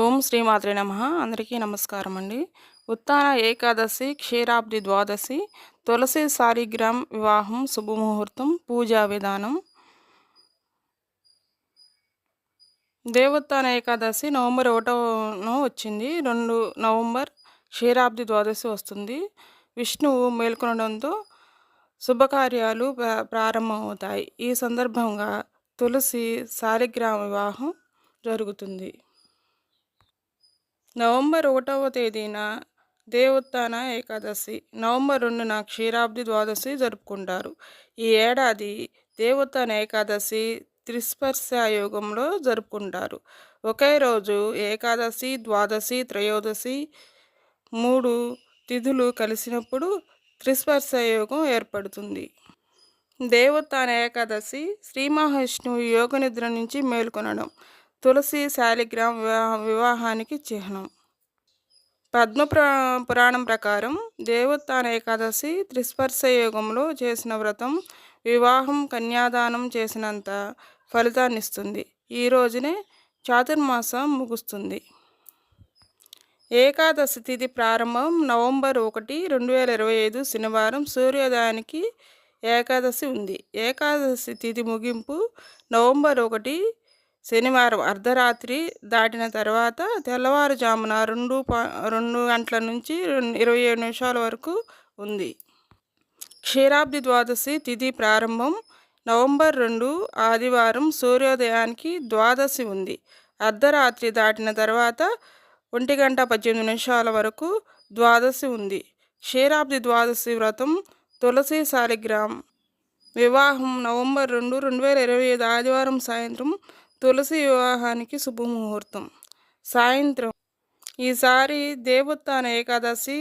ఓం శ్రీమాత్రే నమ. అందరికీ నమస్కారం అండి ఉత్తాన ఏకాదశి క్షీరాబ్ది ద్వాదశి తులసి సారీగ్రామ్ వివాహం శుభముహూర్తం పూజా విధానం. దేవోత్థాన ఏకాదశి నవంబర్ ఒకటోనో వచ్చింది. రెండు నవంబర్ క్షీరాబ్ది ద్వాదశి వస్తుంది. విష్ణువు మేల్కొనడంతో శుభకార్యాలు ప్రారంభమవుతాయి. ఈ సందర్భంగా తులసి సారీగ్రామ వివాహం జరుగుతుంది. నవంబర్ ఒకటవ తేదీన దేవోత్థాన ఏకాదశి. నవంబర్ రెండున క్షీరాబ్ది ద్వాదశి జరుపుకుంటారు. ఈ ఏడాది దేవోత్థాన ఏకాదశి త్రిస్పర్శ యోగంలో జరుపుకుంటారు. ఒకే రోజు ఏకాదశి ద్వాదశి త్రయోదశి మూడు తిథులు కలిసినప్పుడు త్రిస్పర్శ యోగం ఏర్పడుతుంది. దేవోత్థాన ఏకాదశి శ్రీ మహావిష్ణువు యోగ నిద్ర నుంచి మేల్కొనడం. తులసి శాలిగ్రామ్ వివాహ వివాహానికి చిహ్నం. పద్మ పురా- పురాణం ప్రకారం దేవోత్థాన ఏకాదశి త్రిస్పర్శ యోగంలో చేసిన వ్రతం వివాహం కన్యాదానం చేసినంత ఫలితాన్నిస్తుంది. ఈ రోజునే చాతుర్మాసం ముగుస్తుంది. ఏకాదశి తిథి ప్రారంభం నవంబర్ ఒకటి రెండు వేల ఇరవై ఐదు శనివారం సూర్యోదయానికి ఏకాదశి ఉంది. ఏకాదశి తిథి ముగింపు నవంబర్ ఒకటి శనివారం అర్ధరాత్రి దాటిన తర్వాత తెల్లవారుజామున రెండు రెండు గంటల నుంచి రెండు ఇరవై ఏడు నిమిషాల వరకు ఉంది. క్షీరాబ్ది ద్వాదశి తిథి ప్రారంభం నవంబర్ రెండు ఆదివారం సూర్యోదయానికి ద్వాదశి ఉంది. అర్ధరాత్రి దాటిన తర్వాత ఒంటి గంట పద్దెనిమిది నిమిషాల వరకు ద్వాదశి ఉంది. క్షీరాబ్ది ద్వాదశి వ్రతం తులసి సాలిగ్రామ్ వివాహం నవంబర్ రెండు రెండు వేల ఇరవై ఐదు ఆదివారం సాయంత్రం తులసి వివాహానికి శుభముహూర్తం. సాయంత్రం. ఈసారి దేవోత్థాన ఏకాదశి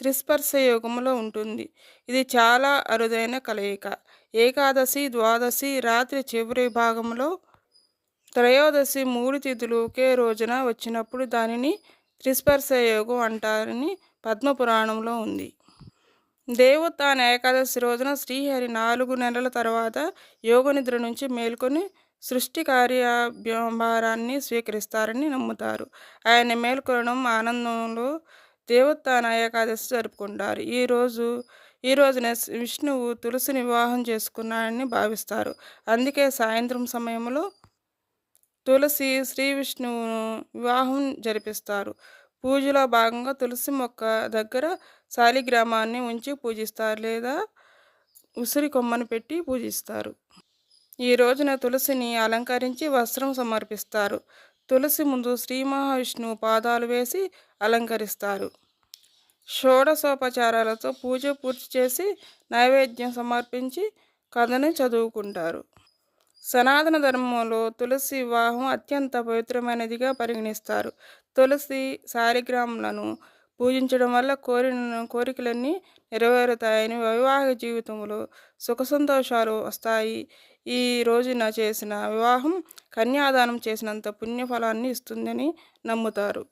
త్రిస్పర్శ యోగంలో ఉంటుంది. ఇది చాలా అరుదైన కలయిక. ఏకాదశి ద్వాదశి రాత్రి చివరి భాగంలో త్రయోదశి మూడు తిథులు ఒకే రోజున వచ్చినప్పుడు దానిని త్రిస్పర్శ యోగం అంటారని పద్మపురాణంలో ఉంది. దేవోత్థాన ఏకాదశి రోజున శ్రీహరి నాలుగు నెలల తర్వాత యోగ నిద్ర నుంచి మేల్కొని సృష్టి కార్యభారాన్ని స్వీకరిస్తారని నమ్ముతారు. ఆయన మేల్కొనడం ఆనందంలో దేవోత్థాన ఏకాదశి జరుపుకుంటారు ఈరోజు ఈ రోజున విష్ణువు తులసిని వివాహం చేసుకున్నాడని భావిస్తారు. అందుకే సాయంత్రం సమయంలో తులసి శ్రీ విష్ణువును వివాహం జరిపిస్తారు. పూజలో భాగంగా తులసి మొక్క దగ్గర శాలిగ్రామాన్ని ఉంచి పూజిస్తారు లేదా ఉసిరి కొమ్మను పెట్టి పూజిస్తారు. ఈ రోజున తులసిని అలంకరించి వస్త్రం సమర్పిస్తారు. తులసి ముందు శ్రీ మహావిష్ణువు పాదాలు వేసి అలంకరిస్తారు. షోడశోపచారాలతో పూజ పూర్తి చేసి నైవేద్యం సమర్పించి కథని చదువుకుంటారు. సనాతన ధర్మంలో తులసి వివాహం అత్యంత పవిత్రమైనదిగా పరిగణిస్తారు. తులసి శాలిగ్రాములను పూజించడం వల్ల కోరిన కోరికలన్నీ నెరవేరుతాయని వైవాహిక జీవితంలో సుఖ సంతోషాలు వస్తాయి. ఈ రోజున చేసిన వివాహం కన్యాదానం చేసినంత పుణ్యఫలాన్ని ఇస్తుందని నమ్ముతారు.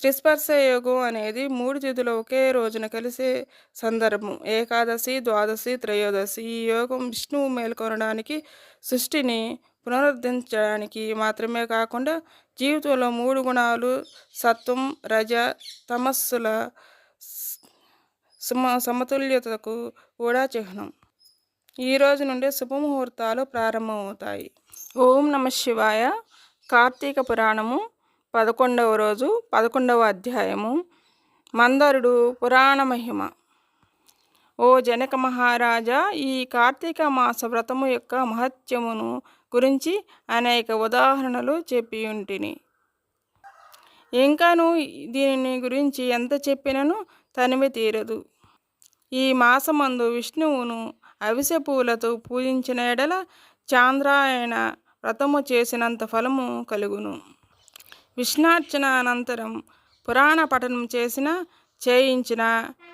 త్రిస్పర్శ యోగం అనేది మూడు తిథులు ఒకే రోజున కలిసే సందర్భం. ఏకాదశి ద్వాదశి త్రయోదశి ఈ యోగం విష్ణువు మేల్కొనడానికి సృష్టిని పునరుద్ధరించడానికి మాత్రమే కాకుండా జీవితంలో మూడు గుణాలు సత్వం రజ తమస్సుల సమ సమతుల్యతకు కూడా చిహ్నం. ఈ రోజు నుండి శుభముహూర్తాలు ప్రారంభమవుతాయి. ఓం నమ శివాయ. కార్తీక పురాణము పదకొండవ రోజు పదకొండవ అధ్యాయము. మందరుడు పురాణ మహిమ. ఓ జనక మహారాజా ఈ కార్తీక మాస వ్రతము యొక్క మహత్యమును గురించి అనేక ఉదాహరణలు చెప్పి ఉంటిని ఇంకాను దీనిని గురించి ఎంత చెప్పినను తనివి తీరదు. ఈ మాసమందు విష్ణువును అవిసె పూలతో పూజించిన ఎడల చాంద్రాయణ వ్రతము చేసినంత ఫలము కలుగును. విష్ణార్చన అనంతరం పురాణ పఠనం చేసిన చేయించిన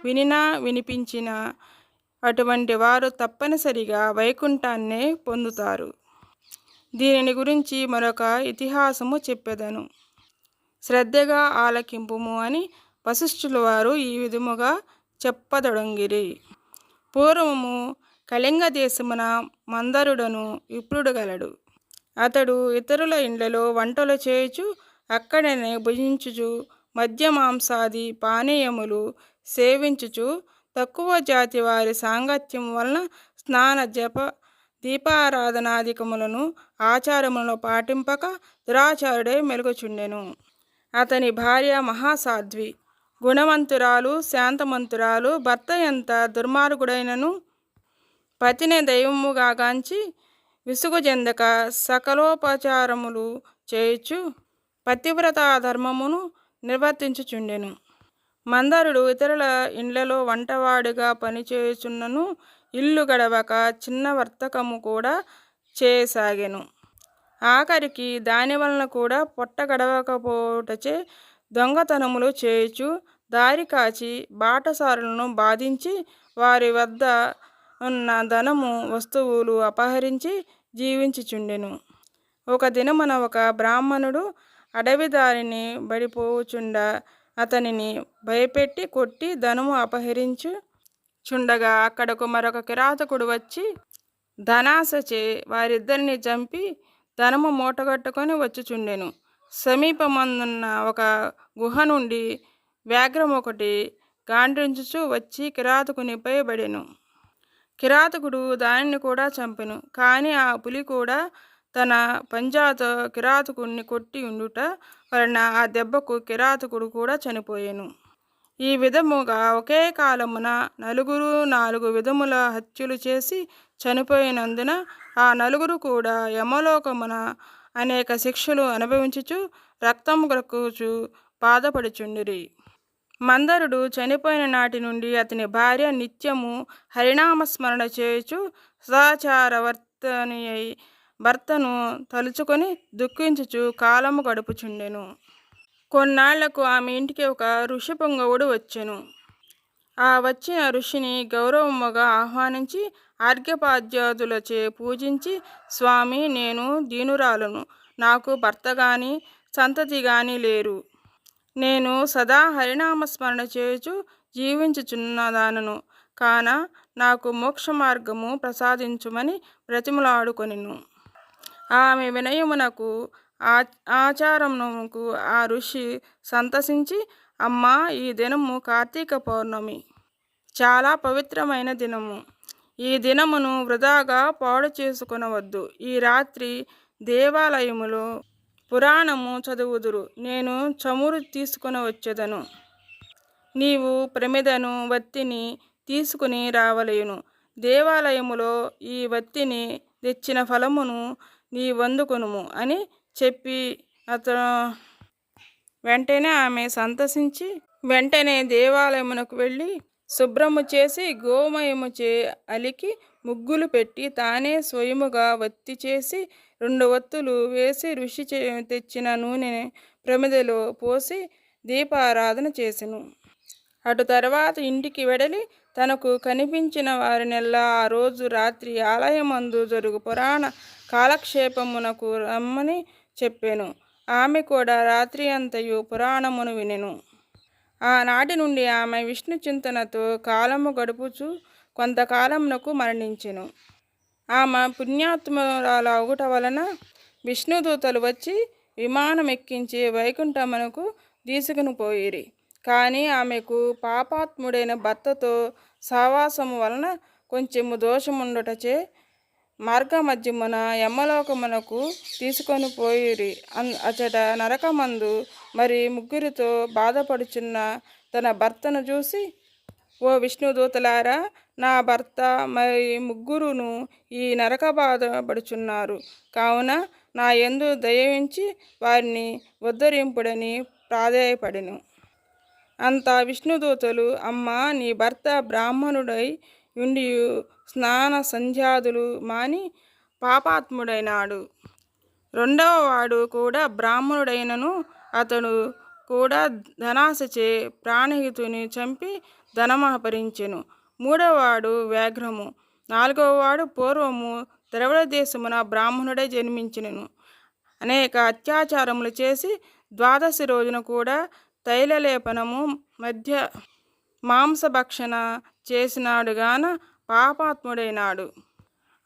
వినినా వినిపించిన అటువంటి వారు తప్పనిసరిగా వైకుంఠాన్నే పొందుతారు. దీనిని గురించి మరొక ఇతిహాసము చెప్పెదను. శ్రద్ధగా ఆలకింపుము అని వశిష్ఠుల వారు ఈ విధముగా చెప్పదొడంగిరి. పూర్వము కళింగ దేశమున మందరుడను విప్రుడు గలడు అతడు ఇతరుల ఇండ్లలో వంటలు చేయుచు అక్కడనే భుజించుచు మద్య మాంసాది పానీయములు సేవించుచు తక్కువ జాతి వారి సాంగత్యం వలన స్నాన జప దీపారాధనాధికములను ఆచారములను పాటింపక దురాచారుడే మెలుగుచుండెను. అతని భార్య మహాసాధ్వి గుణవంతురాలు శాంతమంతురాలు భర్త ఎంత దుర్మార్గుడైనను పతిని దైవముగా గాంచి విసుగు చెందక సకలోపచారములు చేయుచు పతివ్రత ధర్మమును నిర్వర్తించుచుండెను. మందరుడు ఇతరుల ఇండ్లలో వంటవాడిగా పనిచేయుచున్నను ఇల్లు గడవక చిన్న వర్తకము కూడా చేయసాగెను. ఆఖరికి దాని వలన కూడా పొట్ట గడవకపోటచే దొంగతనములు చేయుచు దారి కాచి బాటసారులను బాధించి వారి వద్ద ఉన్న ధనము వస్తువులు అపహరించి జీవించుచుండెను. ఒక దినమున ఒక బ్రాహ్మణుడు అడవి దారిని బడిపోవుచుండ అతనిని భయపెట్టి కొట్టి ధనము అపహరించు చుండగా అక్కడకు మరొక కిరాతకుడు వచ్చి ధనాశచే వారిద్దరిని చంపి ధనము మూటగట్టుకొని వచ్చుచుండెను. సమీపమందున్న ఒక గుహ నుండి వ్యాఘ్రం ఒకటి గాండ్రించుచు వచ్చి కిరాతకునిపై పడెను కిరాతకుడు దానిని కూడా చంపెను. కానీ ఆ పులి కూడా తన పంజాతో కిరాతకుడిని కొట్టి ఉండుట వలన ఆ దెబ్బకు కిరాతకుడు కూడా చనిపోయాను. ఈ విధముగా ఒకే కాలమున నలుగురు నాలుగు విధముల హత్యలు చేసి చనిపోయినందున ఆ నలుగురు కూడా యమలోకమున అనేక శిక్షలు అనుభవించుచు రక్తం కొరకుచు బాధపడుచుండిరి. మందరుడు చనిపోయిన నాటి నుండి అతని భార్య నిత్యము హరినామస్మరణ చేయుచు సదాచారవర్తని అయి భర్తను తలుచుకొని దుఃఖించుచు కాలము గడుపుచుండెను. కొన్నాళ్ళకు ఆమె ఇంటికి ఒక ఋషి పొంగవుడు వచ్చెను. ఆ వచ్చిన ఋషిని గౌరవముగా ఆహ్వానించి ఆర్ఘ్యపాద్యాదులచే పూజించి స్వామి నేను దీనురాలను. నాకు భర్త గాని సంతతి గాని లేరు. నేను సదా హరినామస్మరణ చేయుచు జీవించుచున్నదానను. కాన నాకు మోక్ష మార్గము ప్రసాదించుమని బ్రతిమలాడుకొనిను. ఆమె వినయమునకు ఆ ఆచారమునకు ఆ ఋషి సంతసించి అమ్మా ఈ దినము కార్తీక పౌర్ణమి. చాలా పవిత్రమైన దినము. ఈ దినమును వృధాగా పాడు చేసుకునవద్దు ఈ రాత్రి దేవాలయములో పురాణము చదువుదురు. నేను చమురు తీసుకుని వచ్చేదను. నీవు ప్రమిదను వత్తిని తీసుకుని రావలేను. దేవాలయములో ఈ వత్తిని తెచ్చిన ఫలమును నీ వందుకొనుము అని చెప్పి అతను వెంటనే ఆమె సంతసించి వెంటనే దేవాలయమునకు వెళ్ళి శుభ్రము చేసి గోమయము చే అలికి ముగ్గులు పెట్టి తానే స్వయముగా వత్తి చేసి రెండు వత్తులు వేసి ఋషి తెచ్చిన నూనె ప్రమిదలో పోసి దీపారాధన చేసెను. అటు తర్వాత ఇంటికి వెడలి తనకు కనిపించిన వారినెల్లా ఆ రోజు రాత్రి ఆలయమందు జరుగు పురాణ కాలక్షేపమునకు రమ్మని చెప్పాను. ఆమె కూడా రాత్రి అంతయు పురాణమును వినెను. ఆనాటి నుండి ఆమె విష్ణు చింతనతో కాలము గడుపుచు కొంతకాలమునకు మరణించెను. ఆమె పుణ్యాత్మురాల అవుట వలన విష్ణుదూతలు వచ్చి విమానం ఎక్కించి వైకుంఠమునకు తీసుకుని పోయిరి. కానీ ఆమెకు పాపాత్ముడైన భర్తతో సావాసము వలన కొంచెము దోషముండుటచే మార్గమధ్యమున యమలోకమునకు తీసుకొని పోయిరి. అచట నరకమందు మరి ముగ్గురితో బాధపడుచున్న తన భర్తను చూసి ఓ విష్ణుదూతలారా నా భర్త మరి ముగ్గురును ఈ నరక బాధపడుచున్నారు కావున నా ఎందు దయవించి వారిని ఉద్ధరింపుడని ప్రాధాయపడెను. అంత విష్ణుదూతలు అమ్మ నీ భర్త బ్రాహ్మణుడై ఉండి స్నాన సంధ్యాదులు మాని పాపాత్ముడైనాడు. రెండవ వాడు కూడా బ్రాహ్మణుడైనను అతడు కూడా ధనాశచే ప్రాణహితుని చంపి ధనమహపరించెను మూడవవాడు వ్యాఘ్రము. నాలుగవవాడు పూర్వము. ద్రవిడ దేశమున బ్రాహ్మణుడే జన్మించినను. అనేక అత్యాచారములు చేసి ద్వాదశి రోజున కూడా తైలలేపనము మధ్య మాంసభక్షణ చేసినాడుగాన పాపాత్ముడైనాడు.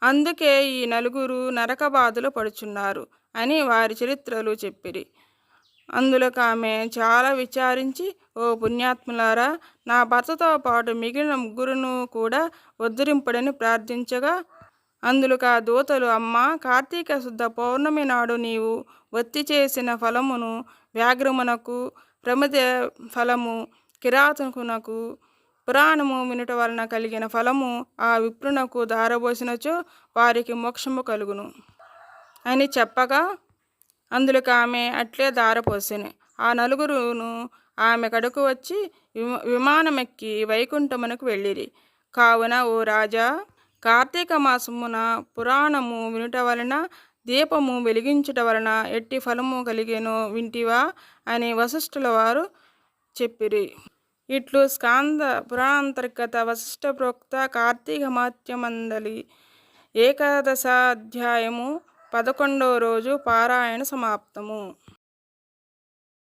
అందుకే ఈ నలుగురు నరకబాధలు పడుచున్నారు అని వారి చరిత్రలు చెప్పిరి. అందులోకి ఆమె చాలా విచారించి ఓ పుణ్యాత్ములారా నా భర్తతో పాటు మిగిలిన ముగ్గురును కూడా ఉద్ధరింపడని ప్రార్థించగా అందులోకి ఆ దూతలు అమ్మ కార్తీక శుద్ధ పౌర్ణమి నాడు నీవు ఒత్తి చేసిన ఫలమును వ్యాఘ్రమునకు ప్రమిద ఫలము కిరాతకునకు పురాణము వినుట వలన కలిగిన ఫలము ఆ విప్రునకు దారబోసినచో వారికి మోక్షము కలుగును. అని చెప్పగా అందులోకి ఆమె అట్లే దారపోసెను ఆ నలుగురును ఆమె కడుకు వచ్చి విమానమెక్కి వైకుంఠమునకు వెళ్ళిరి. కావున ఓ రాజా కార్తీక మాసమున పురాణము వినుట వలన దీపము వెలిగించుట వలన ఎట్టి ఫలము కలిగేనో వింటివా అని వశిష్ఠుల వారు చెప్పిరి. ఇట్లు స్కాంద పురాణాంతర్గత వశిష్ఠ ప్రోక్త కార్తీక మాత్యమందలి ఏకాదశాధ్యాయము పదకొండవ రోజు పారాయణ సమాప్తము.